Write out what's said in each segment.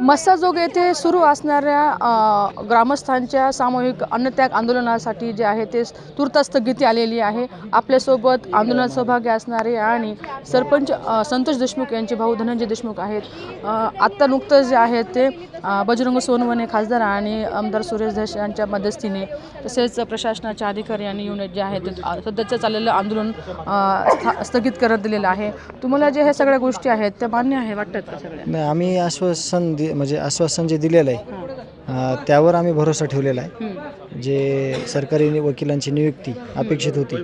मस्साजोग येथे सुरू असणाऱ्या ग्रामस्थांच्या सामूहिक अन्नत्याग आंदोलनासाठी जे आहे ते तूर्त स्थगिती आलेली आहे. आपल्यासोबत आंदोलनात सहभागी असणारे आणि सरपंच संतोष देशमुख यांचे भाऊ धनंजय देशमुख आहेत. आत्ता नुकतं जे आहे ते बजरंग सोनवणे खासदार आणि आमदार सुरेश देश यांच्या मध्यस्थीने तसेच प्रशासनाच्या अधिकारी आणि युनिट जे आहेत ते, सध्याचं चाललेलं आंदोलन स्थगित करत दिलेलं आहे. तुम्हाला जे ह्या सगळ्या गोष्टी आहेत त्या मान्य आहे वाटतात का सगळ्या आम्ही आश्वासन दि म्हणजे आश्वासन जे दिलेलं आहे त्यावर आम्ही भरोसा ठेवलेला आहे. जे सरकारी वकिलांची नियुक्ती अपेक्षित होती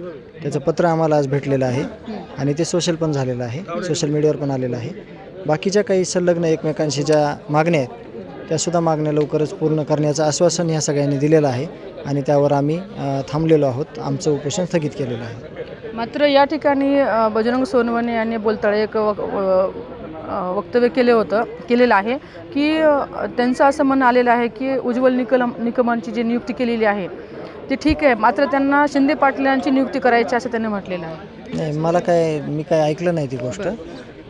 त्याचं पत्र आम्हाला आज भेटलेलं आहे आणि ते सोशल पण झालेलं आहे सोशल मीडियावर पण आलेलं आहे. बाकीच्या काही संलग्न एकमेकांशी ज्या मागण्या आहेत त्यासुद्धा मागण्या लवकरच पूर्ण करण्याचं आश्वासन ह्या सगळ्यांनी दिलेलं आहे आणि त्यावर आम्ही थांबलेलो आहोत. आमचं उपोषण स्थगित केलेलं आहे. मात्र या ठिकाणी बजरंग सोनवणे यांनी बोलताळे एक वक्तव्य केले होतं केलेलं आहे की त्यांचं असं म्हणणं आलेलं आहे की उज्ज्वल निकलम निकमांची जी नियुक्ती केलेली आहे ती ठीक आहे मात्र त्यांना शिंदे पाटलांची नियुक्ती करायची असं त्यांनी म्हटलेलं आहे. नाही मला काय मी काय ऐकलं नाही ती गोष्ट.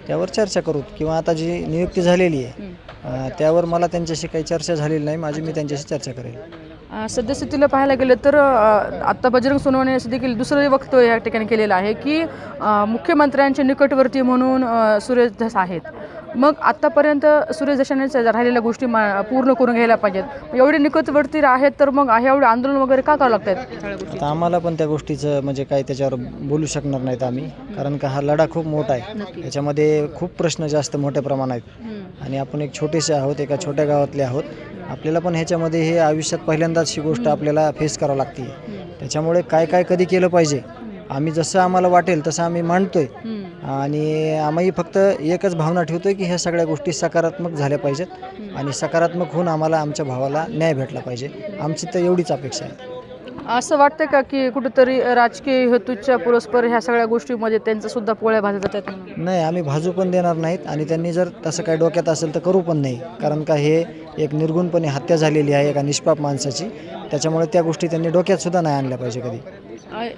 त्यावर चर्चा करू किंवा आता जी नियुक्ती झालेली आहे त्यावर मला त्यांच्याशी काही चर्चा झालेली नाही माझी मी त्यांच्याशी चर्चा करेल. सद्यस्थितीला पाहायला गेलं तर आत्ता बजरंग सोनवणे असं देखील दुसरं वक्तव्य या ठिकाणी केलेलं आहे की अ, मुख्यमंत्र्यांच्या निकटवर्ती म्हणून सुरेश धस आहेत. मग आत्तापर्यंत सुरेश धसाने राहिलेल्या गोष्टी मा पूर्ण करून घ्यायला पाहिजेत. एवढे निकटवर्ती आहेत तर मग हे एवढे आंदोलन वगैरे का करावं लागतात आम्हाला पण त्या गोष्टीचं म्हणजे काय त्याच्यावर बोलू शकणार नाहीत आम्ही. कारण का हा लढा खूप मोठा आहे. नक्की याच्यामध्ये खूप प्रश्न जास्त मोठ्या प्रमाणात आहेत. आणि आपण एक छोटेसे आहोत एका छोट्या गावातले आहोत. आपल्याला पण ह्याच्यामध्ये हे आयुष्यात पहिल्यांदाच ही गोष्ट आपल्याला फेस करावं लागते. त्याच्यामुळे काय काय कधी केलं पाहिजे? आम्ही जसं आम्हाला वाटेल तसं आम्ही मांडतोय. आणि आम्ही फक्त एकच भावना ठेवतोय की ह्या सगळ्या गोष्टी सकारात्मक झाल्या पाहिजेत. आणि सकारात्मक होऊन आम्हाला आमच्या भावाला न्याय भेटला पाहिजे. आमची तर एवढीच अपेक्षा आहे. असं वाटतं का की कुठेतरी राजकीय हेतूच्या पुरस्पर ह्या सगळ्या गोष्टीमध्ये त्यांचं सुद्धा पोळ्या भाजत जातात नाही आम्ही भाजू पण देणार नाहीत आणि त्यांनी जर तसं काय डोक्यात असेल तर करू पण नाही. कारण का हे एक निर्गुणपणे हत्या झालेली आहे एका निष्पाप माणसाची. त्याच्यामुळे त्या गोष्टी त्यांनी डोक्यात सुद्धा नाही आणल्या पाहिजे कधी.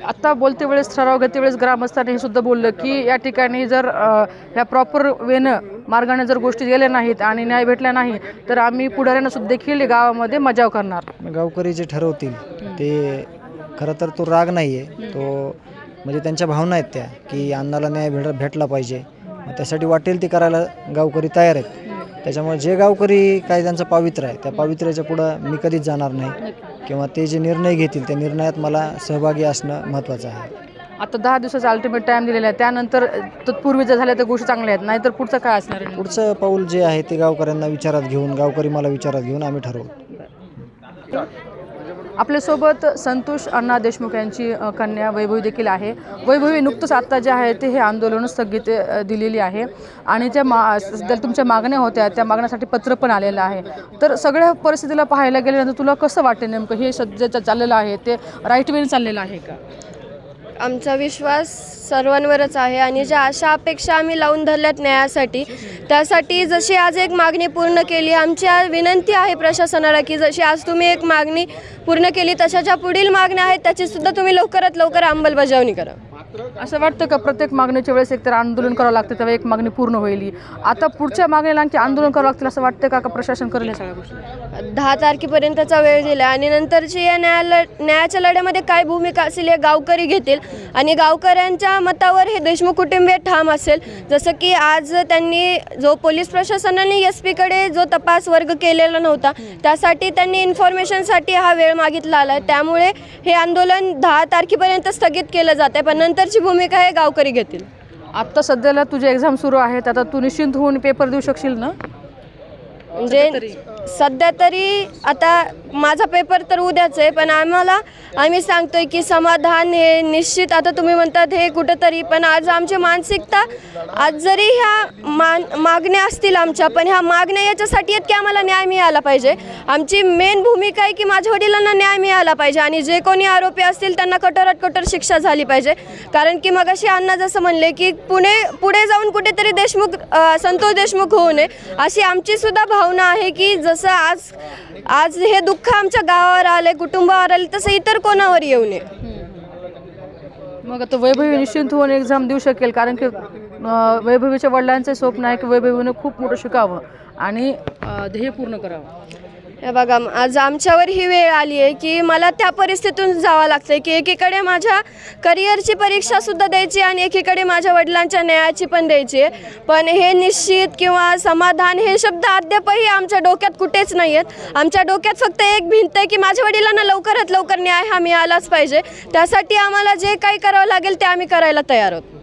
आत्ता बोलते वेळेस ठराव घेते वेळेस ग्रामस्थांनी हे सुद्धा बोललं की या ठिकाणी जर ह्या प्रॉपर वेनं मार्गाने जर गोष्टी गेल्या नाहीत आणि न्याय भेटला नाही तर आम्ही पुढाऱ्यांना सुद्धा देखील गावामध्ये मजाव करणार. गावकरी जे ठरवतील ते खरं तर तो राग नाही आहे तो म्हणजे त्यांच्या भावना आहेत त्या की अन्नाला न्याय भेट भेटला पाहिजे. मग त्यासाठी वाटेल ते करायला गावकरी तयार आहेत. त्याच्यामुळे जे गावकरी काय त्यांचं पावित्र्य आहे त्या पावित्र्याच्या पुढं मी कधीच जाणार नाही. किंवा ते जे निर्णय घेतील त्या निर्णयात मला सहभागी असणं महत्त्वाचं आहे. आता दहा दिवसाचा अल्टिमेट टाइम दिलेला आहे. त्यानंतर तत्पूर्वी जर झाल्या तर गोष्टी चांगल्या आहेत. नाहीतर पुढचं काय असणार आहे? पुढचं पाऊल जे आहे ते गावकऱ्यांना विचारात घेऊन गावकरी मला विचारात घेऊन आम्ही ठरवू. आपल्यासोबत संतोष अण्णा देशमुख यांची कन्या वैभवी देखील आहे. वैभवी नुकतंच आत्ता जे आहे ते हे आंदोलन स्थगित दिलेली आहे. आणि ज्या मा तुमच्या मागण्या होत्या त्या मागण्यासाठी पत्र पण आलेलं आहे. तर सगळ्या परिस्थितीला पाहायला गेल्यानंतर तुला कसं वाटते नेमकं हे सध्याचं चाललेलं आहे ते राईट वेने चाललेलं आहे का? आमचा विश्वास सर्वांवरच आहे आणि ज्या अशा अपेक्षा आम्ही लावून धरल्यात न्यायासाठी त्यासाठी जशी आज एक मागणी पूर्ण केली आमची विनंती आहे प्रशासनाला की जशी आज तुम्ही एक मागणी पूर्ण केली तशा ज्या पुढील मागण्या आहेत त्याची सुद्धा तुम्ही लवकरात लवकर अंमलबजावणी करा. असं वाटतं का प्रत्येक मागणीच्या वेळेस एकतर आंदोलन करावं लागतं तेव्हा एक मागणी पूर्ण होईल? आता पुढच्या मागणीला आणखी आंदोलन करावं लागतील असं वाटतं का का प्रशासन करेल या सगळ्या गोष्टी? दहा तारखेपर्यंतचा वेळ दिला आणि नंतरची या न्यायालय न्यायाच्या लढ्यामध्ये काय भूमिका असेल हे गावकरी घेतील. आणि गावकऱ्यांच्या मतावर हे देशमुख कुटुंबीय ठाम असेल. जसं की आज त्यांनी जो पोलीस प्रशासनाने एस पीकडे जो तपास वर्ग केलेला नव्हता त्यासाठी त्यांनी इन्फॉर्मेशनसाठी हा वेळ मागितला आला. त्यामुळे हे आंदोलन दहा तारखेपर्यंत स्थगित केलं जाते पण नंतरची भूमिका हे गावकरी घेतील. आत्ता सध्याला तुझे एक्झाम सुरू आहेत आता तू निश्चिंत होऊन पेपर देऊ शकशील ना? म्हणजे सध्या तरी आता माझा पेपर तर उद्याच आहे पण आम्हाला आम्ही सांगतोय की समाधान हे निश्चित आता तुम्ही म्हणतात हे कुठंतरी पण आज आमची मानसिकता आज जरी ह्या मान मागण्या असतील आमच्या पण ह्या मागण्या याच्यासाठी आहेत की आम्हाला न्याय मिळाला पाहिजे. आमची मेन भूमिका आहे की माझ्या वडिलांना न्याय मिळाला पाहिजे आणि जे कोणी आरोपी असतील त्यांना कठोरात कठोर शिक्षा झाली पाहिजे. कारण की मग अशी अण्णा जसं म्हणले की पुणे पुढे जाऊन कुठेतरी देशमुख संतोष देशमुख होऊ नये अशी आमची सुद्धा भावना आहे की जसं आज आज हे दुःख आमच्या गावावर आलंय कुटुंबावर आले तसं इतर कोणावर येऊ नये. मग आता वैभवी निश्चिंत होऊन एक्झाम देऊ शकेल कारण की वैभवीच्या वडिलांचं स्वप्न आहे की वैभवीनं खूप मोठं शिकावं आणि ध्येय पूर्ण करावं. हे बघा आज आमच्यावर ही वेळ आली आहे की मला त्या परिस्थितीतून जावं लागतं आहे की एकीकडे माझ्या करिअरची परीक्षासुद्धा द्यायची आणि एकीकडे माझ्या वडिलांच्या न्यायाची पण द्यायची आहे. पण हे निश्चित किंवा समाधान हे शब्द अद्यापही आमच्या डोक्यात कुठेच नाही आहेत आमच्या डोक्यात फक्त एक भिंत आहे की माझ्या वडिलांना लवकरात लवकर न्याय हा मिळालाच पाहिजे. त्यासाठी आम्हाला जे काही करावं लागेल ते आम्ही करायला तयार आहोत.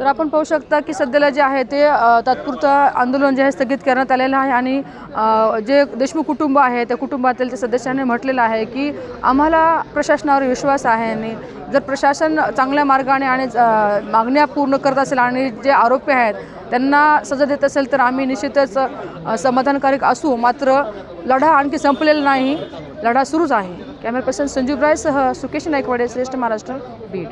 तर आपण पाहू शकता की सध्याला जे आहे ते तात्पुरतं आंदोलन जे आहे स्थगित करण्यात आलेलं आहे आणि जे देशमुख कुटुंब आहे त्या कुटुंबातील त्या सदस्यांनी म्हटलेलं आहे की आम्हाला प्रशासनावर विश्वास आहे आणि जर प्रशासन चांगल्या मार्गाने आणि मागण्या पूर्ण करत असेल आणि जे आरोपी आहेत त्यांना सजा देत असेल तर आम्ही निश्चितच समाधानकारक असू. मात्र लढा आणखी संपलेला नाही. लढा सुरूच आहे. कॅमेरा पर्सन संजीव रायसह सुकेश नायकवाडे श्रेष्ठ महाराष्ट्र बीड.